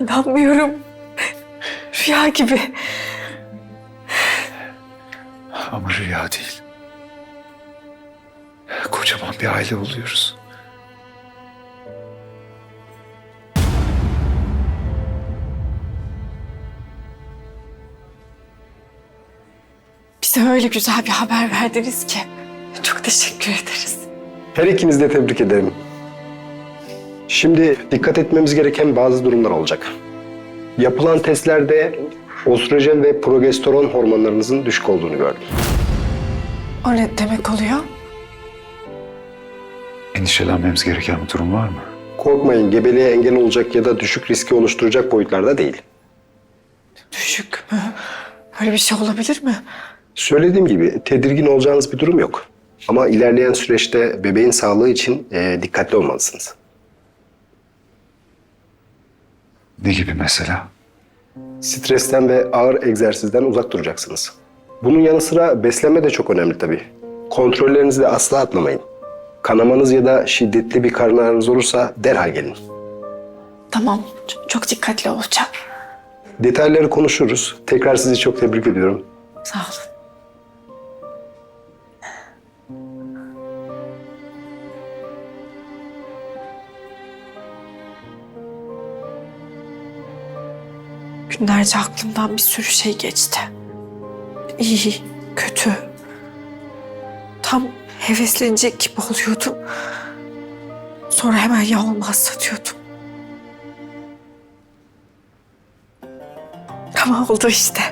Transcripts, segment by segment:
İnanmıyorum. Rüya gibi. Ama rüya değil. Kocaman bir aile oluyoruz. Bize öyle güzel bir haber verdiniz ki. Çok teşekkür ederiz. Her ikinizi de tebrik ederim. Şimdi dikkat etmemiz gereken bazı durumlar olacak. Yapılan testlerde ostrojen ve progesteron hormonlarınızın düşük olduğunu gördüm. O ne demek oluyor? Endişelenmemiz gereken bir durum var mı? Korkmayın, gebeliğe engel olacak ya da düşük riski oluşturacak boyutlarda değil. Düşük mü? Öyle bir şey olabilir mi? Söylediğim gibi tedirgin olacağınız bir durum yok. Ama ilerleyen süreçte bebeğin sağlığı için e, dikkatli olmalısınız. Ne gibi mesela? Stresten ve ağır egzersizden uzak duracaksınız. Bunun yanı sıra beslenme de çok önemli tabii. Kontrollerinizi de asla atlamayın. Kanamanız ya da şiddetli bir karın ağrınız olursa derhal gelin. Tamam. Çok, çok dikkatli olacağım. Detayları konuşuruz. Tekrar sizi çok tebrik ediyorum. Sağ olun. Günlerce aklımdan bir sürü şey geçti. İyi, kötü. Tam heveslenecek gibi oluyordum. Sonra hemen ya olmazsa diyordum. Ama oldu işte.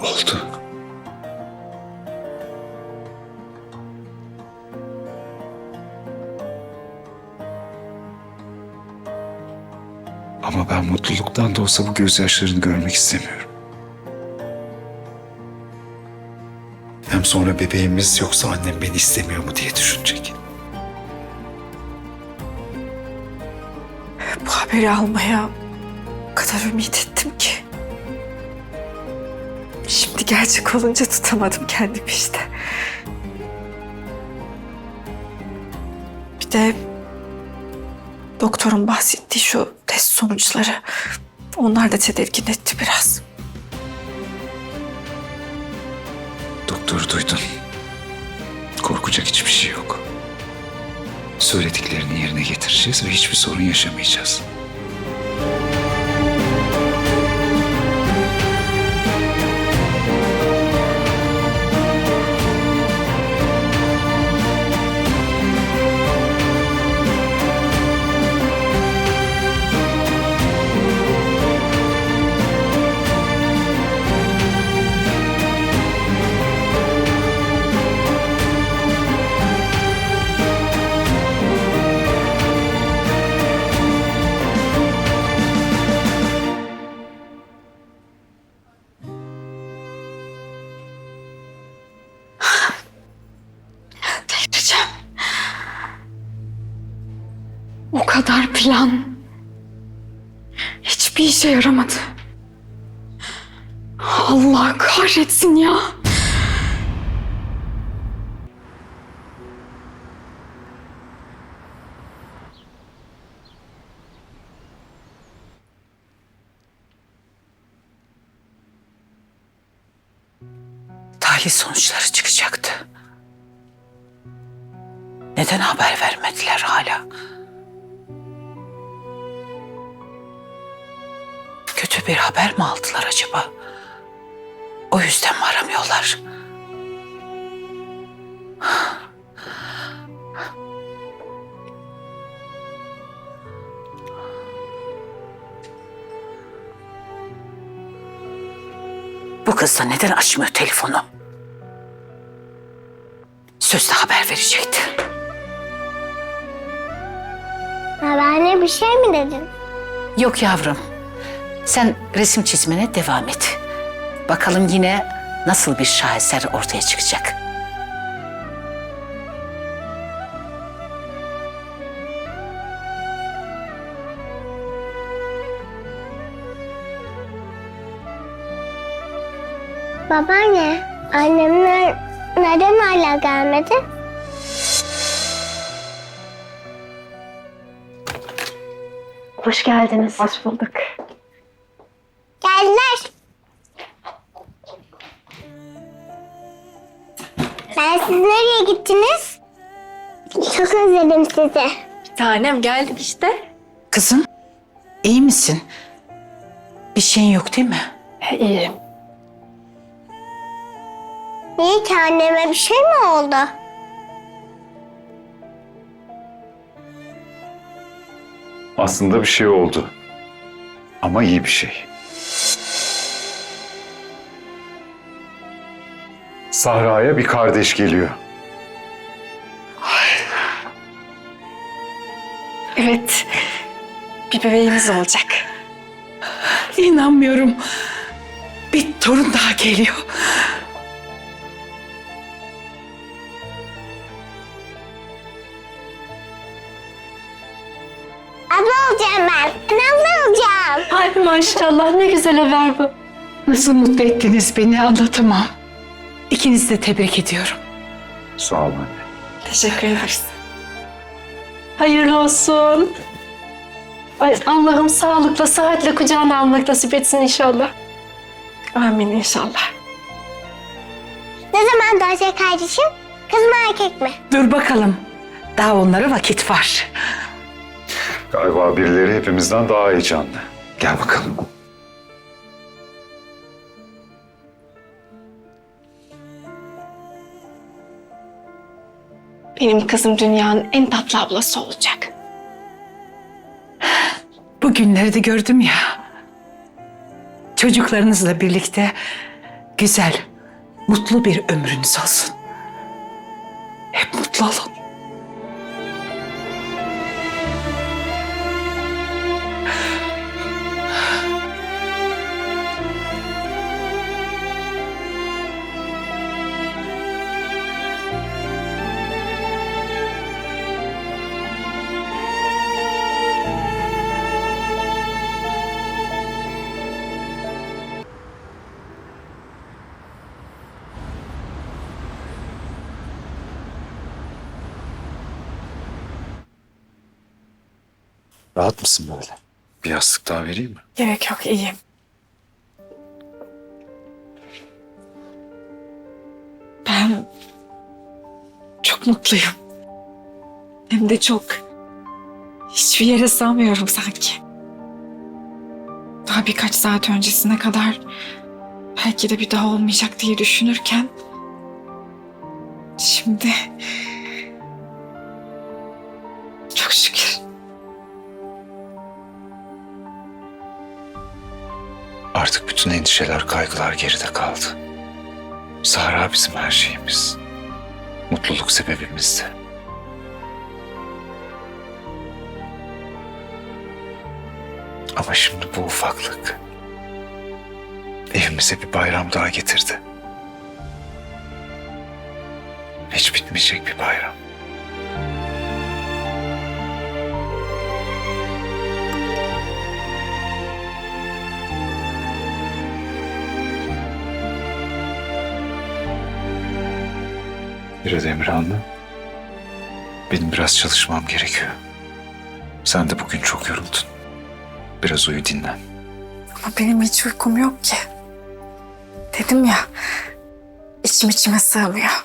Oldu. Ben mutluluktan da olsa bu gözyaşlarını görmek istemiyorum. Hem sonra bebeğimiz yoksa annem beni istemiyor mu diye düşünecek. Bu haberi almaya kadar ümit ettim ki. Şimdi gerçek olunca tutamadım kendimi işte. Bir de doktorun bahsettiği şu test sonuçları. Onlar da tedirgin etti biraz. Doktoru duydun. Korkacak hiçbir şey yok. Söylediklerini yerine getireceğiz ve hiçbir sorun yaşamayacağız. Delireceğim. O kadar plan. Hiçbir işe yaramadı. Allah kahretsin ya. tahlil sonuçları çıkacaktı. Neden haber vermediler hala? Kötü bir haber mi aldılar acaba? O yüzden mi aramıyorlar? Bu kız da neden açmıyor telefonu? Sözde haber verecekti. Bir şey mi dedin? Yok yavrum. Sen resim çizmene devam et. Bakalım yine nasıl bir şaheser ortaya çıkacak. Babaanne, annemler neden hala gelmedi? Hoş geldiniz. Hoş bulduk. Geldiler. Ben siz nereye gittiniz? Çok özledim sizi. Tanem geldik işte. Kızım, iyi misin? Bir şeyin yok değil mi? İyiyim. Niye ki anneme bir şey mi oldu? Aslında bir şey oldu. Ama iyi bir şey. Sahra'ya bir kardeş geliyor. Evet. Bir bebeğimiz olacak. İnanmıyorum. Bir torun daha geliyor. Olacağım. Ay maşallah ne güzel haber bu. Nasıl mutlu ettiniz beni anlatamam. İkinizi de tebrik ediyorum. Sağ ol anne. Teşekkür ederiz. Hayırlı olsun. Ay Allah'ım sağlıkla, sıhhatle kucağına almak nasip etsin inşallah. Amin inşallah. Ne zaman doğacak kardeşim? Kız mı erkek mi? Dur bakalım. Daha onlara vakit var. Galiba birileri hepimizden daha heyecanlı. Gel bakalım. Benim kızım dünyanın en tatlı ablası olacak. Bu günleri de gördüm ya. Çocuklarınızla birlikte güzel, mutlu bir ömrünüz olsun. Hep mutlu olun. Rahat mısın böyle? Bir yastık daha vereyim mi? Gerek yok iyiyim. Ben çok mutluyum. Hem de çok. Hiçbir yere sığamıyorum sanki. Daha birkaç saat öncesine kadar belki de bir daha olmayacak diye düşünürken şimdi Artık bütün endişeler, kaygılar geride kaldı. Sahra bizim her şeyimiz. Mutluluk sebebimizdi. Ama şimdi bu ufaklık evimize bir bayram daha getirdi. Hiç bitmeyecek bir bayram. Bir de Emirhan'la. Benim biraz çalışmam gerekiyor. Sen de bugün çok yoruldun. Biraz uyu dinlen. Ama benim hiç uykum yok ki. Dedim ya, içim içime sığmıyor.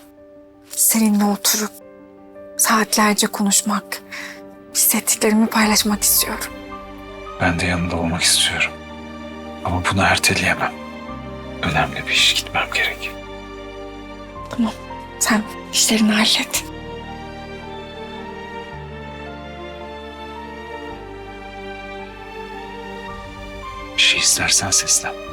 Seninle oturup saatlerce konuşmak, hissettiklerimi paylaşmak istiyorum. Ben de yanında olmak istiyorum. Ama bunu erteleyemem. Önemli bir iş gitmem gerek. Tamam, sen işlerini hallet. Bir şey istersen seslen.